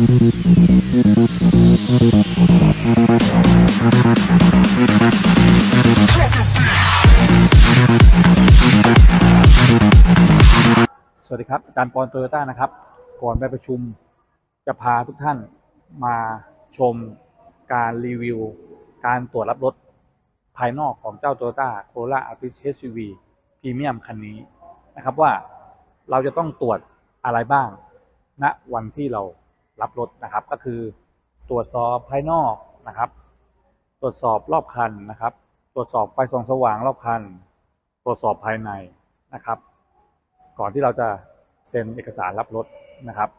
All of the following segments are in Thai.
สวัสดีครับ อาจารย์ปอนโตโยต้านะครับ ก่อนไปประชุมจะพาทุกท่านมาชมการรีวิว การตรวจรับรถภายนอกของเจ้า Toyota Corolla Altis SUV พรีเมียมคันนี้นะครับว่าเราจะต้องตรวจอะไรบ้างณวันที่เรา รับรถนะครับ ก็คือตรวจสอบภายนอกนะครับ ตรวจสอบรอบคันนะครับ ตรวจสอบไฟส่องสว่างรอบคัน ตรวจสอบภายในนะครับ ก่อนที่เราจะเซ็นเอกสารรับรถนะครับ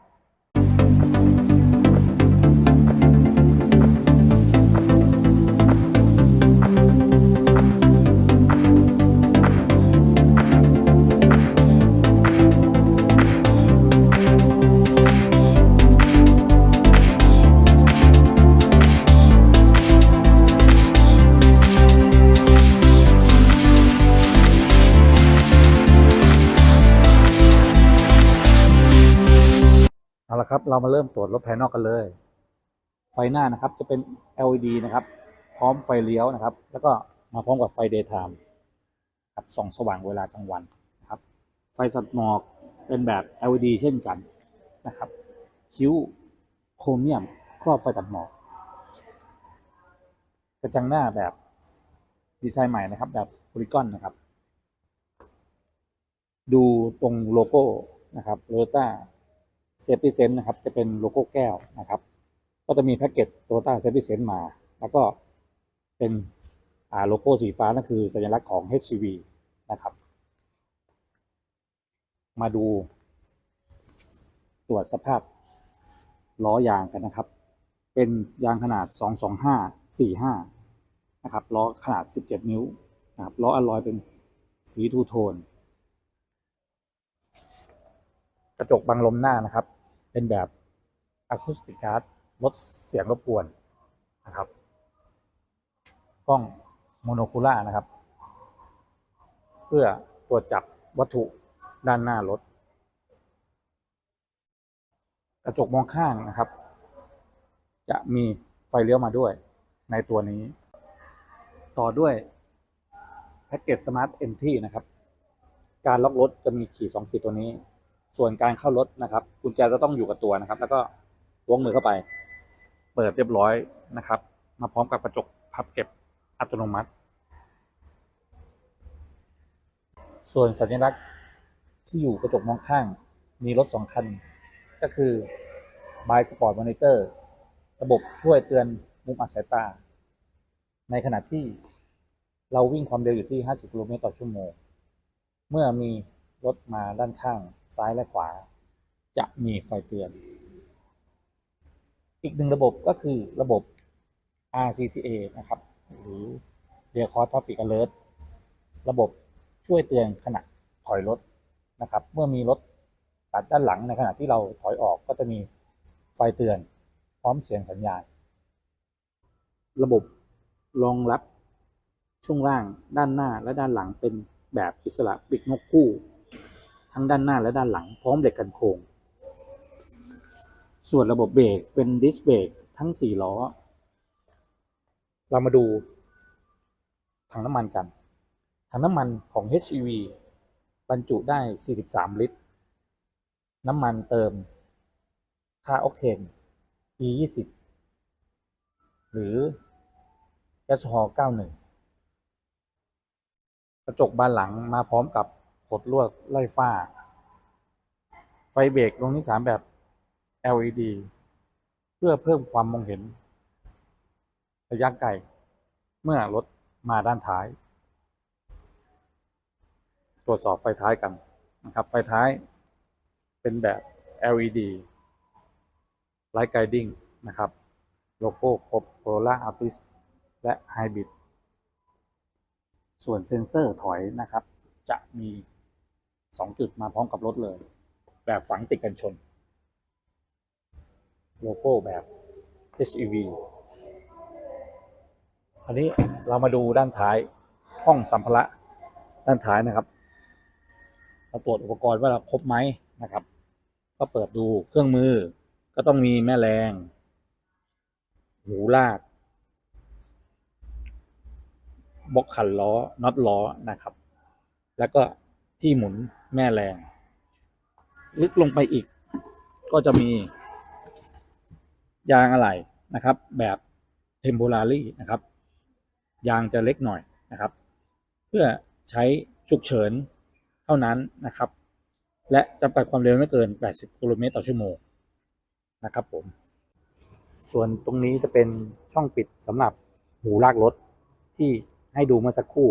ละครับ เรามาเริ่มตรวจรถภายนอกกันเลย ไฟหน้านะครับจะเป็น LED นะครับ พร้อมไฟเลี้ยวนะครับ แล้วก็มาพร้อมกับไฟ daytime ครับส่องสว่างเวลากลางวันนะครับ ไฟสัดหมอกเป็นแบบ LED เช่นกันนะครับ คิ้วโครเมียมครอบไฟตัดหมอก กระจังหน้าแบบดีไซน์ใหม่นะครับ แบบโพลีกอนนะครับ ดูตรงโลโก้นะครับโ o โ o ต้า เซฟตี้เซนต์นะครับ จะเป็นโลโก้แก้วนะครับ ก็จะมีแพ็กเกจโตโยต้าเซฟตี้เซนต์มา แล้วก็เป็นอ่าโลโก้สีฟ้านั่นคือสัญลักษณ์ของ HCV นะครับ มาดู ตรวจสภาพล้อยางกันนะครับ เป็นยางขนาด 225 45 นะครับ ล้อขนาด 17 นิ้วนะครับ ล้ออลลอยเป็นสีทูโทน ก ระจกบังลมหน้านะครับ เป็นแบบอะคูสติกการ์ดลดเสียงรบกวนนะครับ กล้องโมโนคูล่านะครับ เพื่อตรวจจับวัตถุด้านหน้ารถ กระจกมองข้างนะครับ จะมีไฟเลี้ยวมาด้วยในตัวนี้ ต่อด้วยแพ็กเกจสมาร์ทเอนทีนะครับ การล็อกรถจะมีขีดสองขีดตัวนี้ ส่วนการเข้ารถนะครับกุญแจจะต้องอยู่กับตัวนะครับ แล้วก็ล้วงมือเข้าไป เปิดเรียบร้อยนะครับ มาพร้อมกับกระจกพับเก็บอัตโนมัติ ส่วนสัญลักษณ์ที่อยู่กระจกมองข้าง มีรถสองคัน ก็คือ by Sport Monitor ระบบช่วยเตือนมุมอับสายตา ในขณะที่เราวิ่งความเร็วอยู่ที่ 50 กิโลเมตรต่อชั่วโมง เมื่อมี รถมาด้านข้างซ้ายและขวา จะมีไฟเตือน อีกหนึ่งระบบก็คือระบบ RCTA นะครับ หรือ Rear Cross Traffic Alert ระบบช่วยเตือนขณะถอยรถนะครับ เมื่อมีรถตัดด้านหลังในขณะที่เราถอยออกก็จะมีไฟเตือน พร้อมเสียงสัญญาณ ระบบรองรับช่วงล่างด้านหน้าและด้านหลังเป็นแบบอิสระปิดนกคู่ ทั้งด้านหน้าและด้านหลัง พร้อมเหล็กกันโค้งส่วนระบบเบรกเป็นดิสเบรกทั้ง4ล้อ เรามาดูถังน้ำมันกัน ถังน้ำมันของ HEV บรรจุได้ 43 ลิตร น้ำมันเติมค่าออกเทน E20 หรือแก๊สฮอล์91 กระจกบานหลังมาพร้อมกับ ดลวดไล่ฝ้า ไฟเบรกลงที่สามแบบ LED เพื่อเพิ่มความมองเห็น ระยะไกล เมื่อรถมาด้านท้าย ตรวจสอบไฟท้ายกันนะครับ ไฟท้ายเป็นแบบ LED Light Guiding นะครับ โลโก้ครบ Corolla Altis และ Hybrid ส่วนเซ็นเซอร์ถอยนะครับ จะมี 2จุดมาพร้อมกับรถเลย แบบฝังติดกันชน โลโก้แบบ HEV อันนี้เรามาดูด้านท้ายห้องสัมภาระด้านท้ายนะครับเราตรวจอุปกรณ์ว่าเราครบไหมนะครับ ก็เปิดดูเครื่องมือ ก็ต้องมีแม่แรงหูลากบล็อกขันล้อน็อตล้อนะครับ แล้วก็ที่หมุน แม่แรง ลึกลงไปอีก ก็จะมี ยางอะไหล่นะครับ แบบเทมโ o รารีนะครับ ยางจะเล็กหน่อยนะครับ เพื่อใช้ฉุกเฉินเท่านั้นนะครับ และจำกัดความเร็วไม่เกิน 80กิโลเมตรต่อชั่วโมงนะครับผม ส่วนตรงนี้จะเป็นช่องปิดสำหรับหูลากรถที่ให้ดูเมื่อสักครู่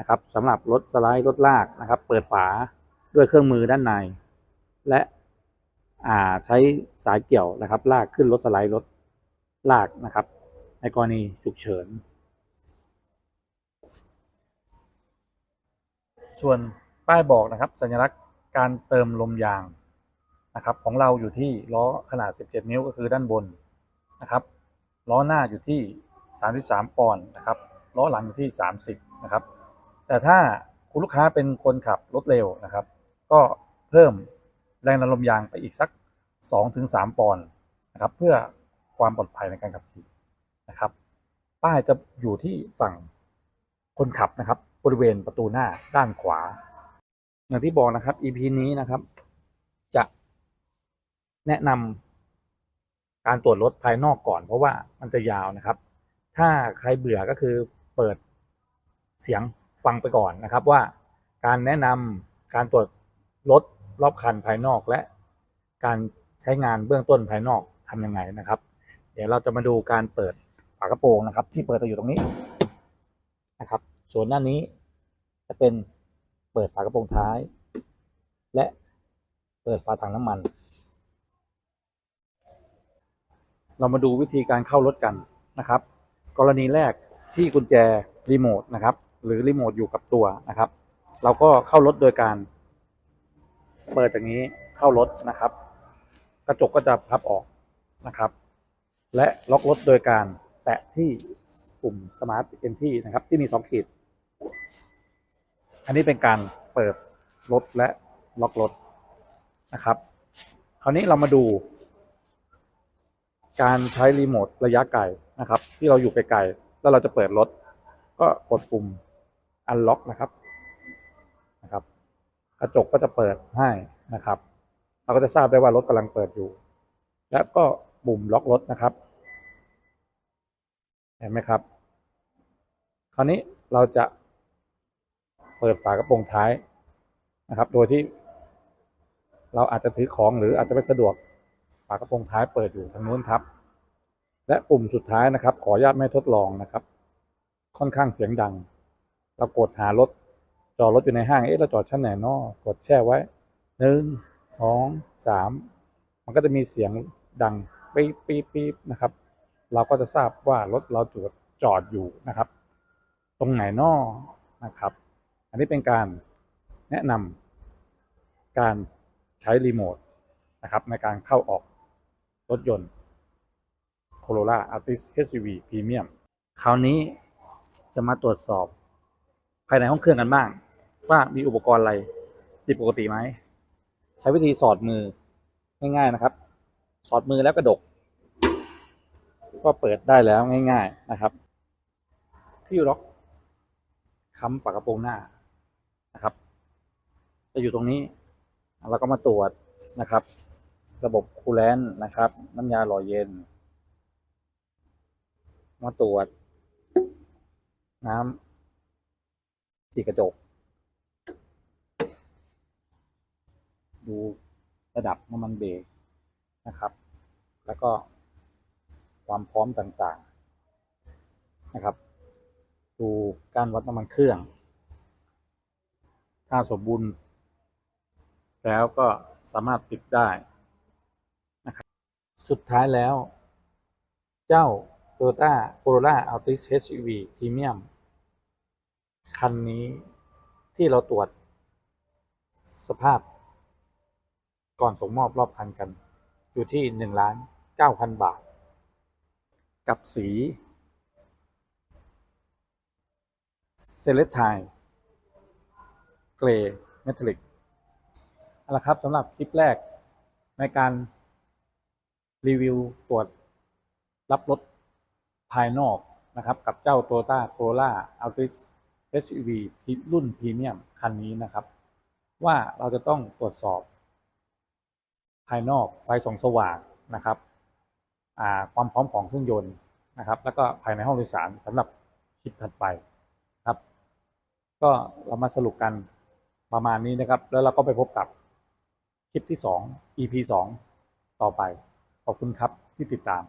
นะครับสำหรับรถสไลด์รถลากนะครับ เปิดฝาด้วยเครื่องมือด้านใน และใช้สายเกี่ยวนะครับ ลากขึ้นรถสไลด์รถลากนะครับ ในกรณีฉุกเฉิน ส่วนป้ายบอกนะครับ สัญลักษณ์การเติมลมยางนะครับ ของเราอยู่ที่ล้อขนาด 17 นิ้วก็คือด้านบนนะครับล้อหน้าอยู่ที่ 33 ปอนด์นะครับล้อหลังอยู่ที่ 30 นะครับ แต่ถ้าคุณลูกค้าเป็นคนขับรถเร็วนะครับ ก็เพิ่มแรงดันลมยางไปอีกสัก 2-3 ปอนด์นะครับเพื่อความปลอดภัยในการขับขี่นะครับ ป้ายจะอยู่ที่ฝั่งคนขับนะครับ บริเวณประตูหน้าด้านขวา อย่างที่บอกนะครับ EP นี้นะครับ จะแนะนำการตรวจรถภายนอกก่อน เพราะว่ามันจะยาวนะครับ ถ้าใครเบื่อก็คือเปิดเสียง ฟังไปก่อนนะครับว่าการแนะนำการตรวจรถรอบคันภายนอกและการใช้งานเบื้องต้นภายนอกทำยังไงนะครับ เดี๋ยวเราจะมาดูการเปิดฝากระโปรงนะครับ ที่เปิดอยู่ตรงนี้นะครับ ส่วนด้านนี้จะเป็นเปิดฝากระโปรงท้าย และเปิดฝาถังน้ำมัน เรามาดูวิธีการเข้ารถกันนะครับ กรณีแรกที่กุญแจรีโมทนะครับ หรือรีโมทอยู่กับตัวนะครับ เราก็เข้ารถโดยการ เปิดอย่างนี้เข้ารถนะครับ กระจกก็จะพับออกนะครับ และล็อกรถโดยการแตะที่ปุ่ม Smart Entry นะครับ ที่มีสองขีด อันนี้เป็นการเปิดรถและล็อกรถนะครับ คราวนี้เรามาดู การใช้รีโมทระยะไกลนะครับ ที่เราอยู่ไกลๆแล้วเราจะเปิดรถก็กดปุ่ม unlock นะครับนะครับ กระจกก็จะเปิดให้นะครับ เราก็จะทราบได้ว่ารถกำลังเปิดอยู่ แล้วก็ปุ่มล็อกรถนะครับ เห็นไหมครับ คราวนี้เราจะเปิดฝากระโปรงท้ายนะครับ โดยที่เราอาจจะถือของหรืออาจจะไม่สะดวกฝากระโปรงท้ายเปิดอยู่ทางนู้นครับ และปุ่มสุดท้ายนะครับ ขออนุญาตไม่ทดลองนะครับ ค่อนข้างเสียงดัง เรากดหารถจอดรถอยู่ในห้าง เอ๊ะเราจอดชั้นไหนนอกดแช่ไว้หนึ่งสองสามมันก็จะมีเสียงดังปี๊บปี๊บปี๊บนะครับ เราก็จะทราบว่ารถเราจอดจอดอยู่นะครับ ตรงไหนนอนะครับ อันนี้เป็นการแนะนำการใช้รีโมทนะครับในการเข้าออกรถยนต์ Corolla Altis SUV Premium คราวนี้จะมาตรวจสอบ ภายในห้องเครื่องกันบ้าง ว่ามีอุปกรณ์อะไรผิดปกติไหมใช้วิธีสอดมือง่ายๆนะครับ สอดมือแล้วกระดก ก็เปิดได้แล้วง่าย ๆนะครับ ที่ล็อกค้ำฝากระโปรงหน้านะครับ จะอยู่ตรงนี้เราก็มาตรวจนะครับ ระบบคูลแลนต์นะครับ น้ำยาหล่อเย็น มาตรวจ น้ำ สีกระจก ดูระดับน้ำมันเบรกนะครับ แล้วก็ความพร้อมต่างๆนะครับ ดูการวัดน้ำมันเครื่อง ถ้าสมบูรณ์ แล้วก็สามารถติดได้นะครับ สุดท้ายแล้ว เจ้า Toyota Corolla Altis SUV Premium คันนี้ที่เราตรวจสภาพ ก่อนส่งมอบรอบคันกัน อยู่ที่หนึ่งล้านเก้าพันบาท กับสีเซเลตไทเกรย์เมทัลลิกเอาละครับสำหรับคลิปแรกในการรีวิวตรวจรับรถภายนอกนะครับ กับเจ้า Toyota Corolla Altis SUV รุ่นพรีเมียมคันนี้นะครับ ว่าเราจะต้องตรวจสอบ ภายนอกไฟส่องสว่างนะครับความพร้อมของเครื่องยนต์นะครับ แล้วก็ภายในห้องโดยสารสำหรับคลิปถัดไปครับ ก็เรามาสรุปกันประมาณนี้นะครับ แล้วเราก็ไปพบกับคลิปที่ 2 EP 2 ต่อไป ขอบคุณครับที่ติดตาม